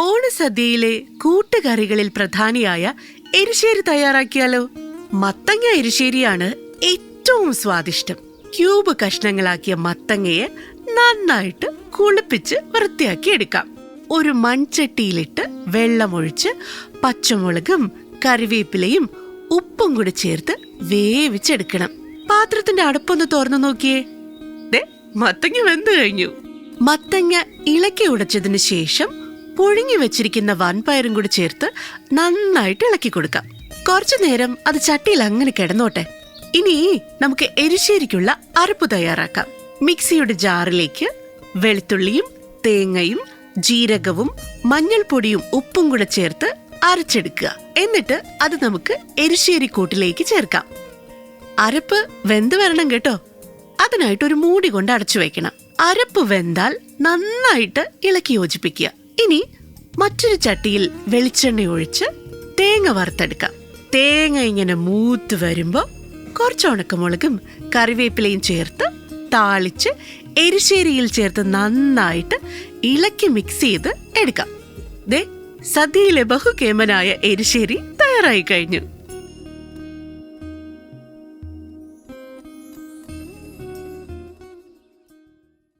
ഓണസദ്യയിലെ കൂട്ടുകറികളിൽ പ്രധാനിയായ എരിശ്ശേരി തയ്യാറാക്കിയാലോ? മത്തങ്ങ എരിശ്ശേരിയാണ് ഏറ്റവും സ്വാദിഷ്ടം. ക്യൂബ് കഷ്ണങ്ങളാക്കിയ മത്തങ്ങയെ നന്നായിട്ട് കുളിപ്പിച്ച് വൃത്തിയാക്കി എടുക്കാം. ഒരു മൺചട്ടിയിലിട്ട് വെള്ളമൊഴിച്ച് പച്ചമുളകും കറിവേപ്പിലയും ഉപ്പും കൂടി ചേർത്ത് വേവിച്ചെടുക്കണം. പാത്രത്തിന്റെ അടുപ്പൊന്ന് തുറന്നു നോക്കിയേ. ദേ മത്തങ്ങ വെന്ത് കഴിഞ്ഞു. മത്തങ്ങ ഇളക്കി ഉടച്ചതിന് ശേഷം പുഴുങ്ങി വെച്ചിരിക്കുന്ന വൻപയറും കൂടി ചേർത്ത് നന്നായിട്ട് ഇളക്കി കൊടുക്കാം. കുറച്ചു നേരം അത് ചട്ടിയിൽ അങ്ങനെ കിടന്നോട്ടെ. ഇനി നമുക്ക് എരിശ്ശേരിക്കുള്ള അരപ്പ് തയ്യാറാക്കാം. മിക്സിയുടെ ജാറിലേക്ക് വെളുത്തുള്ളിയും തേങ്ങയും ജീരകവും മഞ്ഞൾപ്പൊടിയും ഉപ്പും കൂടെ ചേർത്ത് അരച്ചെടുക്കുക. എന്നിട്ട് അത് നമുക്ക് എരിശ്ശേരി കൂട്ടിലേക്ക് ചേർക്കാം. അരപ്പ് വെന്ത് വരണം കേട്ടോ. അതിനായിട്ട് ഒരു മൂടി കൊണ്ട് അടച്ചു വെക്കണം. അരപ്പ് വെന്താൽ നന്നായിട്ട് ഇളക്കി യോജിപ്പിക്കുക. ഇനി മറ്റൊരു ചട്ടിയിൽ വെളിച്ചെണ്ണ ഒഴിച്ച് തേങ്ങ വറുത്തെടുക്കാം. തേങ്ങ ഇങ്ങനെ മൂത്ത് വരുമ്പോ കുറച്ച് ഉണക്കമുളകും കറിവേപ്പിലയും ചേർത്ത് താളിച്ച് എരിശ്ശേരിയിൽ ചേർത്ത് നന്നായിട്ട് ഇളക്കി മിക്സ് ചെയ്ത് എടുക്കാം. ദേ സദ്യയിലെ ബഹുകേമനായ എരിശ്ശേരി തയ്യാറായി കഴിഞ്ഞു.